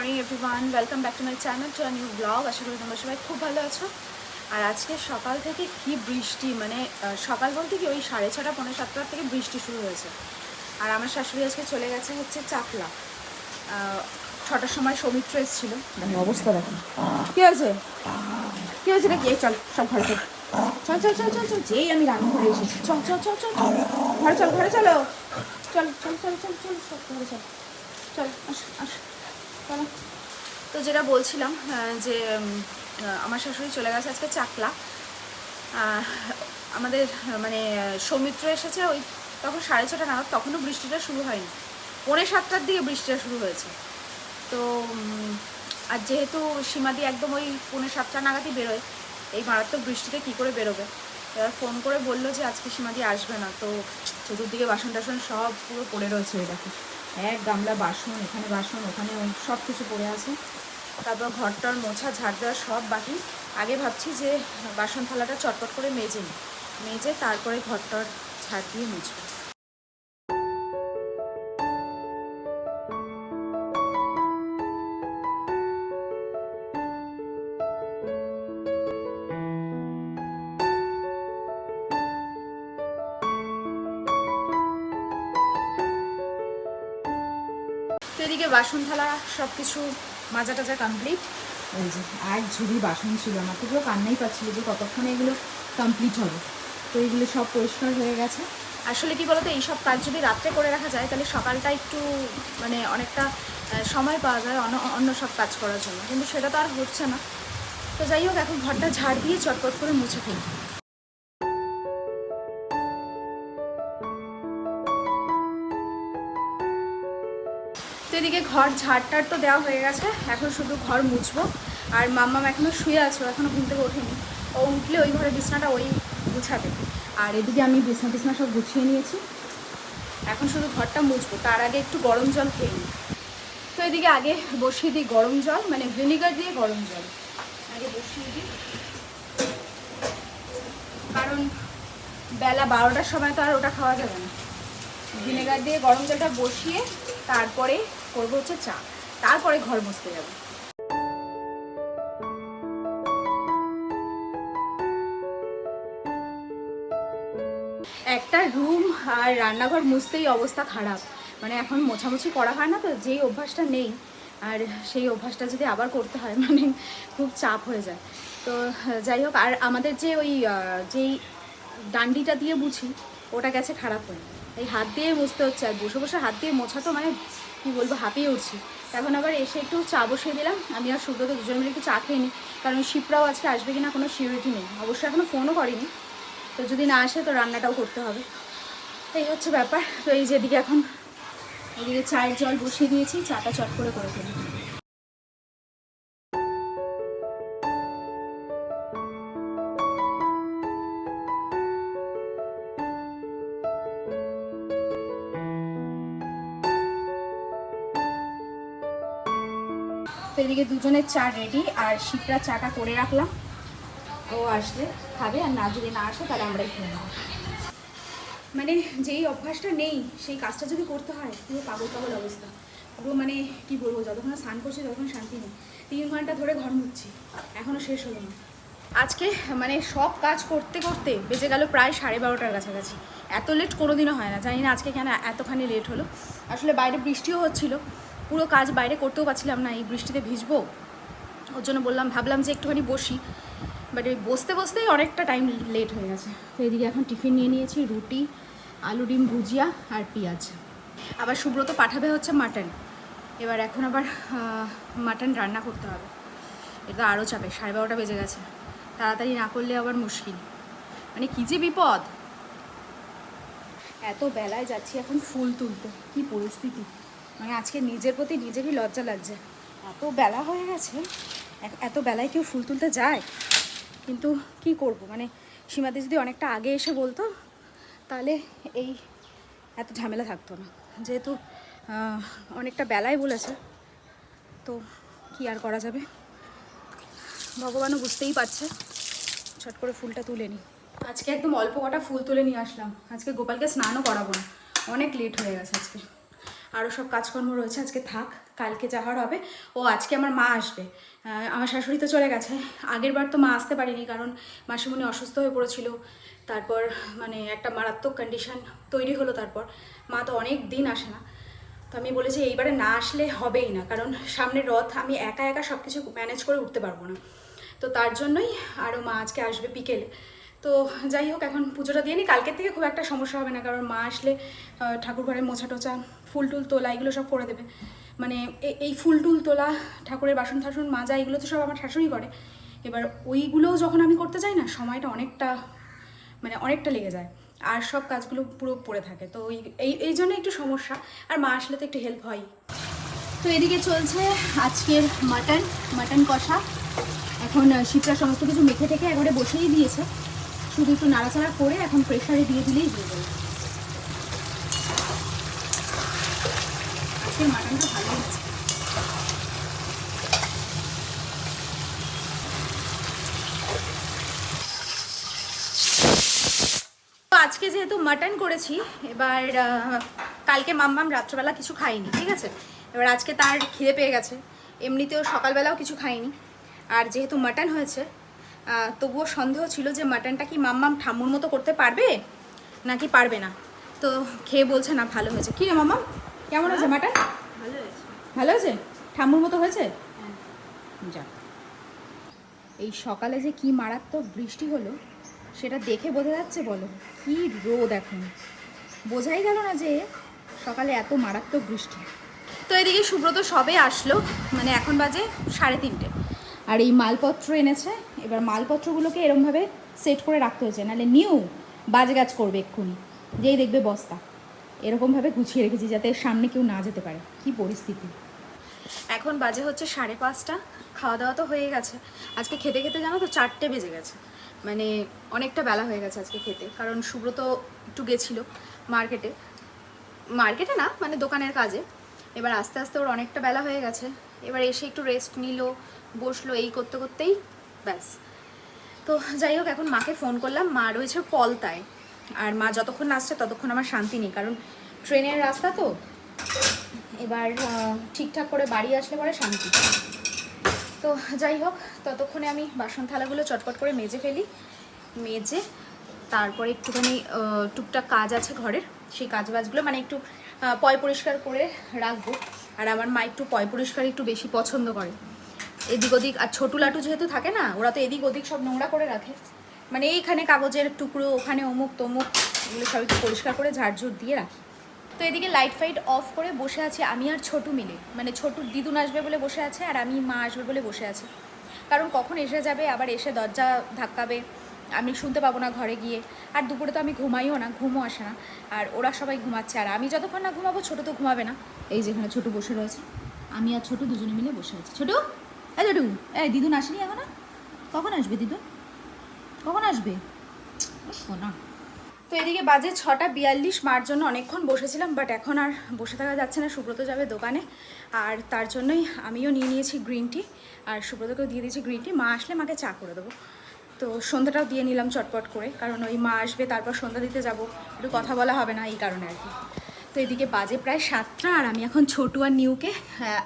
Morning everyone welcome back to my channel to new blog আশা করি তোমরা সবাই খুব ভালো আছো আর আজকে সকাল থেকে কি বৃষ্টি মানে সকাল বলতে কি ওই সাড়ে ছটা পনেরো সাতটার থেকে বৃষ্টি শুরু হয়েছে আর আমার শাশুড়ি আজকে চলে গেছে হচ্ছে চাকলা ছটার সময় সৌমিত্র এসেছিল মানে অবস্থা দেখো কি হয়েছে কি হয়েছে নাকি এই চল সব ঘরে চল চল চল চল চল চল যেই আমি রান্না করে এসেছি চল চল চল চল চল ঘরে চল ঘরে চলো চল চল চল চল চল সব ঘরে চল চল আস আস তো যেটা বলছিলাম যে আমার শাশুড়ি চলে গেছে আজকে চাকলা। আমাদের মানে সৌমিত্র এসেছে ওই তখন সাড়ে ছটা নাগাদ, তখনও বৃষ্টিটা শুরু হয়নি। পৌনে সাতটার দিকে বৃষ্টিটা শুরু হয়েছে। তো আর যেহেতু সীমাদি একদম ওই পৌনে সাতটা নাগাদই বেরোয়, এই মারাত্মক বৃষ্টিতে কী করে বেরোবে? এবার ফোন করে বলল যে, আজকে সীমাদি আসবে না। তো চতুর্দিকে বাসন টাসন সব পুরো পড়ে রয়েছে দেখো। এক গামলা বাসন, এখানে বাসন, ওখানে সব কিছু পড়ে আছে। তারপর ঘরটার মোছা, ঝাড় দেওয়া সব বাকি। আগে ভাবছি যে বাসন থালাটা চটপট করে মেজে মেজে তারপরে ঘরটার ঝাড় দিয়ে মুছবো। বাসন থালা সব কিছু মাজা টাজা কমপ্লিট এই যে এক ঝুড়ি বাসন ছিল আমার তো পুরো কান্নাই পাচ্ছিল যে কতক্ষণে এগুলো কমপ্লিট হবে। তো এগুলো সব পরিষ্কার হয়ে গেছে। আসলে কি বলতো এই সব কাজ যদি রাত্রে করে রাখা যায় তাহলে সকালটা একটু মানে অনেকটা সময় পাওয়া যায় অন্য অন্য সব কাজ করার জন্য। কিন্তু সেটা তো আর হচ্ছে না। তো যাই হোক এখন ঘরটা ঝাড় দিয়ে চটপট করে মুছে ফেলি এদিকে ঘর ঝাড়টার তো দেওয়া হয়ে গেছে, এখন শুধু ঘর মুছবো। আর মাম্মাম এখনও শুয়ে আছে এখনও ঘুম থেকে ওঠেনি। ও উঠলে ওই ঘরে বিছনাটা ওই গুছাবে। আর এদিকে আমি বিছনা টিছনা সব গুছিয়ে নিয়েছি। এখন শুধু ঘরটা মুছবো, তার আগে একটু গরম জল খেয়ে নিই। তো এদিকে আগে বসিয়ে দিই গরম জল মানে ভিনিগার দিয়ে গরম জল। আগে বসিয়ে দিই। কারণ বেলা বারোটার সময় তো আর ওটা খাওয়া যাবে না। ভিনেগার দিয়ে গরম জলটা বসিয়ে তারপরে করব হচ্ছে চা। তারপরে ঘর মুছতে যাব। একটা রুম আর রান্নাঘর মুছতেই অবস্থা খারাপ। মানে এখন মোছামুছি করা হয় না তো, যেই অভ্যাসটা নেই, আর সেই অভ্যাসটা যদি আবার করতে হয় মানে খুব চাপ হয়ে যায়। তো যাই হোক, আর আমাদের যে ওই যেই ডান্ডিটা দিয়ে মুছি, ওটা গেছে খারাপ হয়ে। এই হাত দিয়ে মুছতে হচ্ছে, আর বসে বসে হাত দিয়ে মোছা তো মানে কী বলব, হাঁপিয়ে উঠছি। এখন আবার এসে একটু চা বসিয়ে দিলাম। আমি আর সুব্রত দুজন মিলে একটু চা খেয়ে নিই। কারণ শিপরাও আজকে আসবে কিনা কোনো সিউরিটি নেই। অবশ্যই এখনও ফোনও করিনি। তো যদি না আসে, তো রান্নাটাও করতে হবে। এই হচ্ছে ব্যাপার। তো এই যেদিকে এখন এদিকে চায়ের জল বসিয়ে দিয়েছি। চাটা চট করে করে ফেলি তো এদিকে দুজনের চা রেডি আর শিপ্রা চাটা করে রাখলাম। ও আসলে খাবে, আর না যদি না আসে, তাহলে আমরাই খেয়ে নেব। মানে যেই অভ্যাসটা নেই, সেই কাজটা যদি করতে হয়, পুরো পাগল পাগল অবস্থা। পুরো মানে কি বলব, যতক্ষণ স্নান করছি, ততক্ষণ শান্তি নেই। তিন ঘণ্টা ধরে ঘর মুচ্ছি এখনও শেষ হলো না। আজকে মানে সব কাজ করতে করতে বেজে গেল প্রায় সাড়ে বারোটার কাছাকাছি। এত লেট কোনোদিনও হয় না, জানি না আজকে কেন এতখানি লেট হলো। আসলে বাইরে বৃষ্টিও হচ্ছিল পুরো কাজ বাইরে করতেও পারছিলাম না, এই বৃষ্টিতে ভিজবো। ওর জন্য বললাম, ভাবলাম যে একটুখানি বসি। বাট ওই বসতে বসতেই অনেকটা টাইম লেট হয়ে গেছে। তো এদিকে এখন টিফিন নিয়ে নিয়েছি, রুটি, আলু ডিম ভুজিয়া আর পেঁয়াজ। আবার সুব্রত পাঠাবে হচ্ছে মাটন। এবার এখন আবার মাটন রান্না করতে হবে। এটা আরও চাপে, সাড়ে বারোটা বেজে গেছে। তাড়াতাড়ি না করলে আবার মুশকিল। মানে কী যে বিপদ। এত বেলায় যাচ্ছি এখন ফুল তুলতে, কি পরিস্থিতি। মানে আজকে নিজের প্রতি নিজেরই লজ্জা লাগছে। এত বেলা হয়ে গেছে এত বেলায় কেউ ফুল তুলতে যায়? কিন্তু কি করব? মানে সীমাতে যদি অনেকটা আগে এসে বলতো, তাহলে এই এত ঝামেলা থাকতো না। যেহেতু অনেকটা বেলায় বলেছে, তো কি আর করা যাবে? ভগবানও বুঝতেই পারছে ছট করে ফুলটা তুলে নিই আজকে একদম অল্প কটা ফুল তুলে নিয়ে আসলাম। আজকে গোপালকে স্নানও করাবো না। অনেক লেট হয়ে গেছে আজকে। আরও সব কাজকর্ম রয়েছে, আজকে থাক, কালকে যাওয়ার হবে। ও আজকে আমার মা আসবে। আমার শাশুড়ি তো চলে গেছে। আগের বার তো মা আসতে পারিনি কারণ মাসিমণি অসুস্থ হয়ে পড়েছিল। তারপর মানে একটা মারাত্মক কন্ডিশন তৈরি হলো তারপর। মা তো অনেক দিন আসে না। তো আমি বলেছি, এইবারে না আসলে হবেই না। কারণ সামনে রথ, আমি একা একা সব কিছু ম্যানেজ করে উঠতে পারব না। তো তার জন্যই আরও মা আজকে আসবে বিকেলে। তো যাই হোক, এখন পুজোটা দিয়ে নিই কালকের থেকে খুব একটা সমস্যা হবে না, কারণ মা আসলে ঠাকুর ঘরে মোছা টোচা ফুল টুল তোলা, এগুলো সব করে দেবে। মানে এই ফুল টুল তোলা, ঠাকুরের বাসন টাসন মাজা, এগুলো তো সব আমার শাশুড়ি করে। এবার ওইগুলোও যখন আমি করতে যাই না, সময়টা অনেকটা মানে অনেকটা লেগে যায়। আর সব কাজগুলো পুরো পড়ে থাকে। তো এই এই জন্য একটু সমস্যা। আর মা আসলে তো একটু হেল্প হয় তো এদিকে চলছে আজকের মাটন মাটন কষা। এখন শীতটা সমস্ত কিছু মেখে থেকে একবারে বসেই দিয়েছে। শুধু একটু নাড়াচাড়া করে এখন প্রেশারে দিয়ে দিলেই দিয়ে দেবো আজকের মাটনটা ভালো হচ্ছে আজকে যেহেতু মাটন করেছি, এবার কালকে মাম্মাম রাত্রবেলা কিছু খাইনি ঠিক আছে? এবার আজকে তার খিদে পেয়ে গেছে। এমনিতেও সকালবেলাও কিছু খাইনি আর যেহেতু মাটন হয়েছে তবুও সন্দেহ ছিল যে মাটনটা কি মাম্মাম ঠাম্মুর মতো করতে পারবে? নাকি পারবে না? তো খেয়ে বলছে না ভালো হয়েছে। কী রে মাম্মাম? কেমন আছে মাটন? ভালো হয়েছে। ভালো হয়েছে? ঠাম্মুর মতো হয়েছে? যাক। এই সকালে যে কি মারাত্মক বৃষ্টি হলো সেটা দেখে বোঝা যাচ্ছে বলো। কি রোদ এখন। বোঝাই গেল না যে সকালে এত মারাত্মক বৃষ্টি। তো এদিকে সুব্রত সবে আসলো মানে এখন বাজে সাড়ে তিনটে। আর এই মালপত্র এনেছে এবার মালপত্রগুলোকে এরমভাবে সেট করে রাখতে হয়েছে, নাহলে নিউ বাজে গাছ করবে এক্ষুনি। যেই দেখবে বস্তা। এরকমভাবে গুছিয়ে রেখেছি যাতে সামনে কেউ না যেতে পারে। কি পরিস্থিতি। এখন বাজে হচ্ছে সাড়ে পাঁচটা, খাওয়া দাওয়া তো হয়ে গেছে। আজকে খেতে খেতে জানো তো চারটে বেজে গেছে। মানে অনেকটা বেলা হয়ে গেছে আজকে খেতে, কারণ সুব্রত একটু গেছিল মার্কেটে। মার্কেটে না মানে দোকানের কাজে। এবার আস্তে আস্তে ওর অনেকটা বেলা হয়ে গেছে। এবার এসে একটু রেস্ট নিল, বসল, এই করতে করতেই ব্যাস। তো যাই হোক, এখন মাকে ফোন করলাম। মা রয়েছে পলতায়। আর মা যতক্ষণ আসছে, ততক্ষণ আমার শান্তি নেই। কারণ ট্রেনের রাস্তা তো। এবার ঠিকঠাক করে বাড়ি আসলে পরে শান্তি। তো যাই হোক, ততক্ষণে আমি বাসন থালাগুলো চটপট করে মেজে ফেলি। মেজে তারপরে একটুখানি টুকটাক কাজ আছে ঘরের। সেই কাজ বাজগুলো মানে একটু পয় পরিষ্কার করে রাখব। আর আমার মা একটু পয় পরিষ্কার একটু বেশি পছন্দ করে। এদিক ওদিক, আর ছোটু লাটু যেহেতু থাকে না, ওরা তো এদিক ওদিক সব নোংরা করে রাখে। মানে এইখানে কাগজের টুকরো, ওখানে অমুক তমুক, এগুলো সব একটু পরিষ্কার করে ঝাড়ঝুড় দিয়ে রাখি। তো এদিকে লাইট ফাইট অফ করে বসে আছি আমি আর ছোটু মিলে। মানে ছোটুর দিদুন আসবে বলে বসে আছে, আর আমি মা আসবে বলে বসে আছি। কারণ কখন এসে যাবে, আবার এসে দরজা ধাক্কাবে, আমি শুনতে পাবো না ঘরে গিয়ে। আর দুপুরে তো আমি ঘুমাইও না, ঘুমও আসে না। আর ওরা সবাই ঘুমাচ্ছে, আর আমি যতক্ষণ না ঘুমাবো, ছোটো তো ঘুমাবে না। এই যেখানে ছোটু বসে রয়েছে, আমি আর ছোটু দুজনে মিলে বসে আছি। ছোটু? এই এই দিদুন আসেনি এখনও? কখন আসবে দিদুন? কখন আসবে? শোনা। তো এদিকে বাজে ছটা বিয়াল্লিশ, মার জন্য অনেকক্ষণ বসেছিলাম বাট এখন আর বসে থাকা যাচ্ছে না। সুব্রত যাবে দোকানে, আর তার জন্যই আমিও নিয়ে নিয়েছি গ্রিন টি আর সুব্রতকেও দিয়ে দিয়েছি গ্রিন টি মা আসলে মাকে চা করে দেবো। তো সন্ধ্যাটাও দিয়ে নিলাম চটপট করে, কারণ ওই মা আসবে, তারপর সন্ধ্যা দিতে যাব। একটু কথা বলা হবে না এই কারণে আর কি। তো এদিকে বাজে প্রায় সাতটা, আর আমি এখন ছোটু আর নিউকে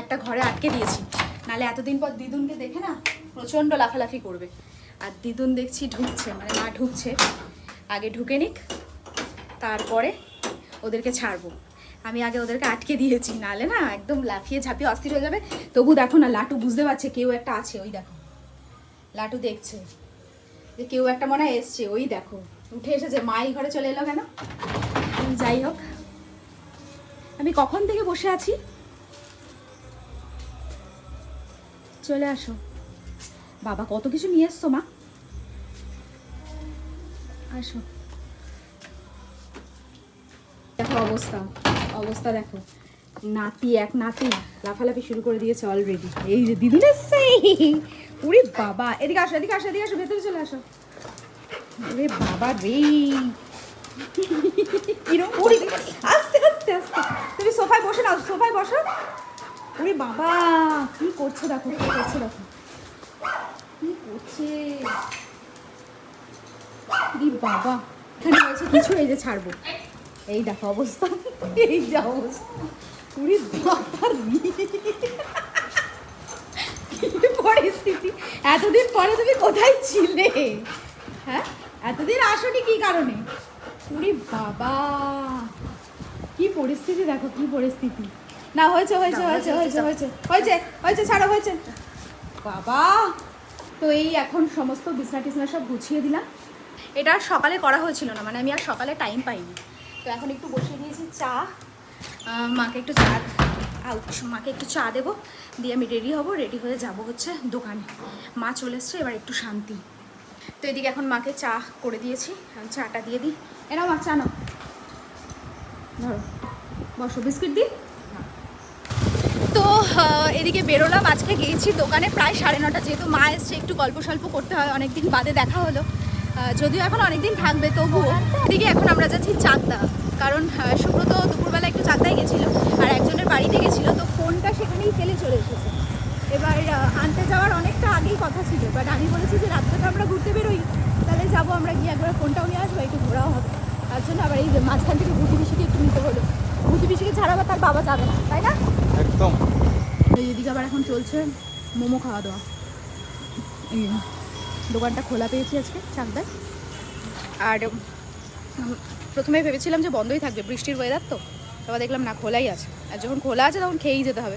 একটা ঘরে আটকে দিয়েছি। নাহলে এতদিন পর দিদুনকে দেখে না প্রচণ্ড লাফালাফি করবে। আর দিদুন দেখছি ঢুকছে মানে মা ঢুকছে। আগে ঢুকে নিক, তারপরে ওদেরকে ছাড়বো। আমি আগে ওদেরকে আটকে দিয়েছি, নালে না একদম লাফিয়ে ঝাঁপিয়ে অস্থির হয়ে যাবে। তবু দেখো না, লাটু বুঝতে পারছে কেউ একটা আছে, ওই দেখো। লাটু দেখছে যে কেউ একটা মনে হয় এসছে, ওই দেখো। উঠে এসেছে মা এই ঘরে চলে এলো কেন? যাই হোক। আমি কখন থেকে বসে আছি? চলে আসো। বাবা, কত কিছু নিয়ে এসছো, মা? আসো। দেখো অবস্থা অবস্থা দেখো। নাতি, এক নাতি লাফালাফি শুরু করে দিয়েছে অলরেডি এই যে দিদুন এসছে ওরে বাবা, এদিকে আসো এদিকে আসো এদিকে আসো, ভেতরে চলে আসো। ওরে বাবা রে। কিরম আস্তে আস্তে আস্তে। তুমি সোফায় বসে নাও, সোফায় বসো। ওরে বাবা, কি করছে দেখো, কি করছে দেখো। কি করছে? বাবা, এখানে হয়েছে কিছু, এই যে ছাড়বো। এই দেখো অবস্থা, এই যা অবস্থা। উড়ি পরিস্থিতি? এতদিন পরে তুমি কোথায় ছিলে? হ্যাঁ? এতদিন আসনি কি কারণে? উড়ি বাবা, কি পরিস্থিতি দেখো, কি পরিস্থিতি। না হয়েছে হয়েছে হয়েছে হয়েছে, হয়েছে হয়েছে হয়েছে। ছাড়ো হয়েছে। বাবা! তো এই এখন সমস্ত বিছনা টিছনা সব গুছিয়ে দিলাম। এটা আর সকালে করা হয়েছিল না মানে আমি আর সকালে টাইম পাইনি। তো এখন একটু বসিয়ে দিয়েছি চা। মাকে একটু চা আউচ মাকে একটু চা দেবো। দিয়ে আমি রেডি হব রেডি হয়ে যাব হচ্ছে দোকানে। মা চলে এসছে এবার একটু শান্তি। তো এদিকে এখন মাকে চা করে দিয়েছি চাটা দিয়ে দিই। এনাও মা চা নাও। ধরো বসো বিস্কিট দিই। এদিকে বেরোলাম। আজকে গিয়েছি দোকানে, প্রায় সাড়ে নটা। যেহেতু মা এসছে, একটু গল্প সল্প করতে হয়। অনেকদিন বাদে দেখা হলো। যদিও এখন অনেকদিন থাকবে, তবুও এদিকে এখন আমরা যাচ্ছি চাকদা। কারণ সুব্রত দুপুরবেলা একটু চাকদায় গেছিল আর একজনের বাড়িতে গেছিল, তো ফোনটা সেখানেই ফেলে চলে এসেছে। এবার আনতে যাওয়ার অনেকটা আগেই কথা ছিল। বাট আমি বলেছি যে রাত্রে তো আমরা ঘুরতে বেরোই, তাহলে যাব আমরা গিয়ে একবার ফোনটাও নিয়ে আসব, একটু ঘোরাও হবে। তার জন্য আবার এই মাঝখান থেকে ভুতি পিসিকে একটু নিতে হলো। ভুতি পিসিকে ছাড়া তার বাবা যাবে না, তাই না? একদম। এদিকে আবার এখন চলছে মোমো খাওয়া দাওয়া। দোকানটা খোলা পেয়েছি আজকে, চাকদায়। আর প্রথমে ভেবেছিলাম যে বন্ধই থাকবে, বৃষ্টির ওয়েদার তো। তারপর দেখলাম না, খোলাই আছে। আর যখন খোলা আছে, তখন খেয়েই যেতে হবে।